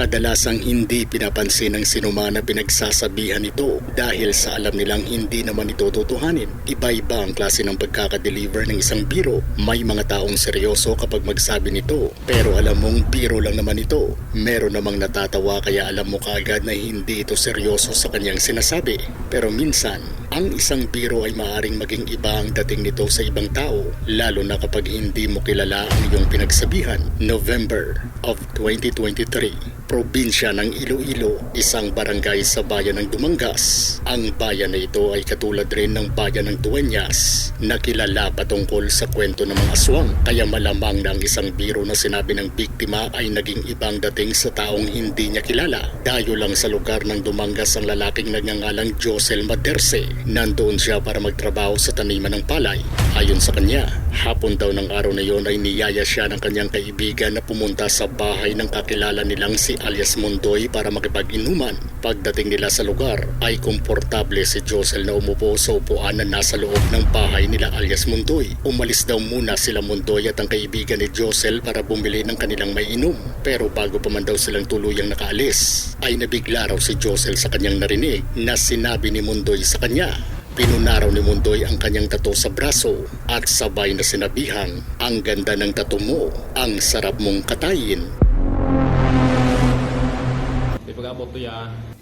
Kadalasang hindi pinapansin ng sinuma na pinagsasabihan ito dahil sa alam nilang hindi naman ito tutuhanin. Iba-iba ang klase ng pagkakadeliver ng isang biro. May mga taong seryoso kapag magsabi nito pero alam mong biro lang naman ito. Meron namang natatawa kaya alam mo kaagad na hindi ito seryoso sa kanyang sinasabi. Pero minsan, ang isang biro ay maaring maging iba ang dating nito sa ibang tao lalo na kapag hindi mo kilala ang iyong pinagsabihan. November of 2023, probinsya ng Iloilo, isang barangay sa bayan ng Dumangas. Ang bayan na ito ay katulad rin ng bayan ng Dueñas na kilala patungkol sa kwento ng mga aswang. Kaya malamang na ang isang biro na sinabi ng biktima ay naging ibang dating sa taong hindi niya kilala. Dayo lang sa lugar ng Dumangas ang lalaking nagngangalang Josel Maderse. Nandoon siya para magtrabaho sa taniman ng palay. Ayon sa kanya, hapon daw ng araw na yon ay niyaya siya ng kanyang kaibigan na pumunta sa bahay ng kakilala nilang si alias Mondoy para makipag-inuman. Pagdating nila sa lugar ay komportable si Josel na umupo sa upuan na nasa loob ng bahay nila alias Mondoy. Umalis daw muna sila Mondoy at ang kaibigan ni Josel para bumili ng kanilang may inom. Pero bago pa man daw silang tuluyang nakaalis, ay nabigla raw si Josel sa kanyang narinig na sinabi ni Mondoy sa kanya Pinunaraw ni Mundoy ang kanyang tato sa braso at sabay na sinabihang, ang ganda ng tato mo, ang sarap mong katayin.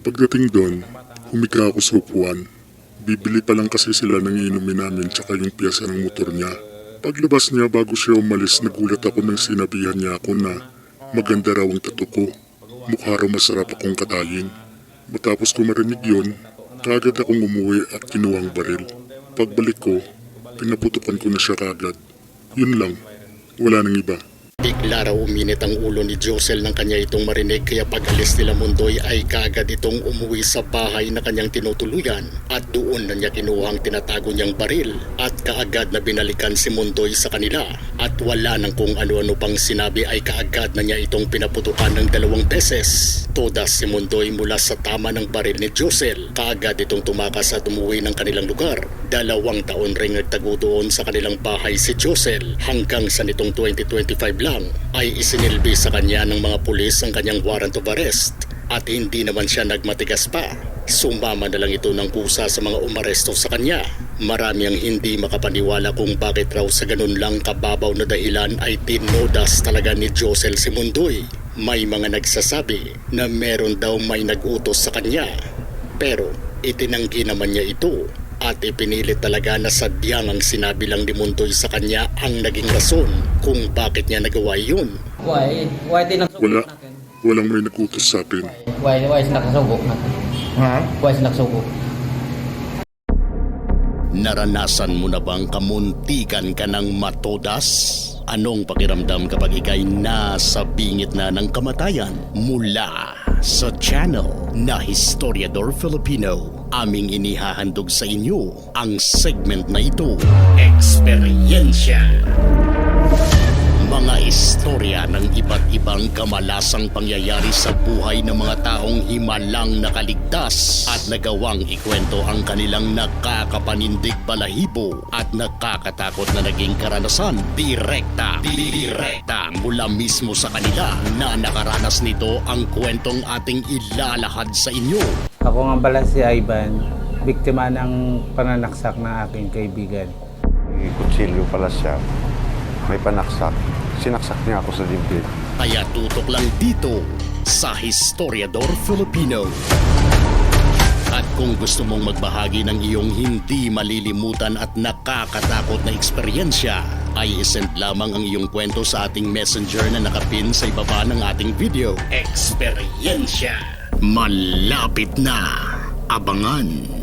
Pagdating doon, humika ako sa upuan. Bibili pa lang kasi sila ng inumin namin tsaka yung piyesa ng motor niya. Paglabas niya bago siya umalis, nagulat ako nang sinabihan niya ako na maganda raw ang tato ko. Mukha raw masarap akong katayin. Matapos ko marinig yun, kagad akong umuwi at kinuha ang baril. Pagbalik ko, pinaputukan ko na siya kagad. Yun lang, wala nang iba. Bigla raw uminit ang ulo ni Josel ng kanya itong marinig kaya pag alis nila Mundoy ay kagad itong umuwi sa bahay na kanyang tinutuluyan at doon na niya kinuha ang tinatago niyang baril at kaagad na binalikan si Mundoy sa kanila at wala nang kung ano-ano pang sinabi ay kaagad na niya itong pinaputukan ng dalawang beses. Todas si Mundoy mula sa tama ng baril ni Josel. Kaagad itong tumakas at umuwi ng kanilang lugar. Dalawang taon ring nagtago doon sa kanilang bahay si Josel hanggang sa nitong 2025 lang ay isinilbi sa kanya ng mga pulis ang kanyang warrant of arrest at hindi naman siya nagmatigas pa. Sumama na lang ito ng kusa sa mga umaresto sa kanya. Marami ang hindi makapaniwala kung bakit raw sa ganun lang kababaw na dahilan ay tinodas talaga ni Josel Simundoy. May mga nagsasabi na meron daw may nagutos sa kanya. Pero itinanggi naman niya ito at ipinilit talaga na sadyang ang sinabi lang ni Mundoy sa kanya ang naging rason kung bakit niya nagawa yun. Why? Why din Wala, nagsugok natin? walang may nagutos sa atin. Why? Why is nakasugok natin? Ha? Is nakasugok? Naranasan mo na bang kamuntikan ka ng matodas? Anong pakiramdam kapag ikay nasa bingit na ng kamatayan? Mula sa channel na Historiador Filipino, aming inihahandog sa inyo ang segment na ito, Eksperyensya. Mga istorya ng iba't ibang kamalasang pangyayari sa buhay ng mga taong himalang nakaligtas at nagawang ikwento ang kanilang nakakapanindig balahibo at nakakatakot na naging karanasan. Direkta, direkta mula mismo sa kanila na nakaranas nito ang kwentong ating ilalahad sa inyo. Ako nga pala si Ivan, biktima ng pananaksak ng aking kaibigan. May kutsilyo pala siya. May panaksak. Sinaksak niya ako sa dibdib. Kaya tutok lang dito sa Historiador Filipino. At kung gusto mong magbahagi ng iyong hindi malilimutan at nakakatakot na eksperyensya, ay isend lamang ang iyong kwento sa ating messenger na nakapin sa ibaba ng ating video. Eksperyensya. Malapit na. Abangan.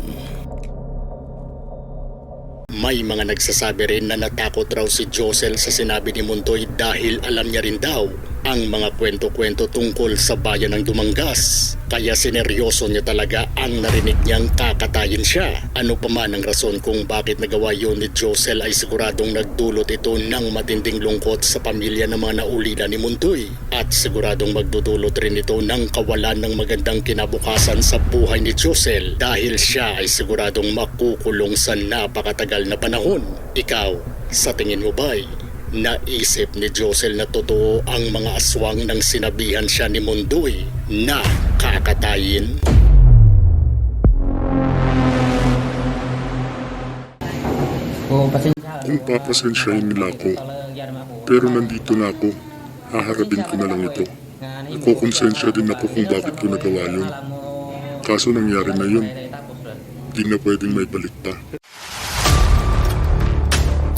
May mga nagsasabi rin na natakot raw si Josel sa sinabi ni Mundoy dahil alam niya rin daw ang mga kwento-kwento tungkol sa bayan ng Dumangas. Kaya sineryoso niya talaga ang narinig niyang kakatayin siya. Ano pa man ang rason kung bakit nagawa yun ni Josel ay siguradong nagdulot ito ng matinding lungkot sa pamilya ng mga naulila ni Muntoy. At siguradong magdudulot rin ito ng kawalan ng magandang kinabukasan sa buhay ni Josel dahil siya ay siguradong makukulong sa napakatagal na panahon. Ikaw, sa tingin mo ba'y naisip ni Josel na totoo ang mga aswang ng sinabihan siya ni Mundoy na kakatayin? Kung pasensya. Kung papasensyahin nila ako, pero nandito na ako, haharapin ko na lang ito. Nakukonsensya din ako kung bakit ko nagawa yun. Kaso nangyari na yun, di na pwedeng may balik pa.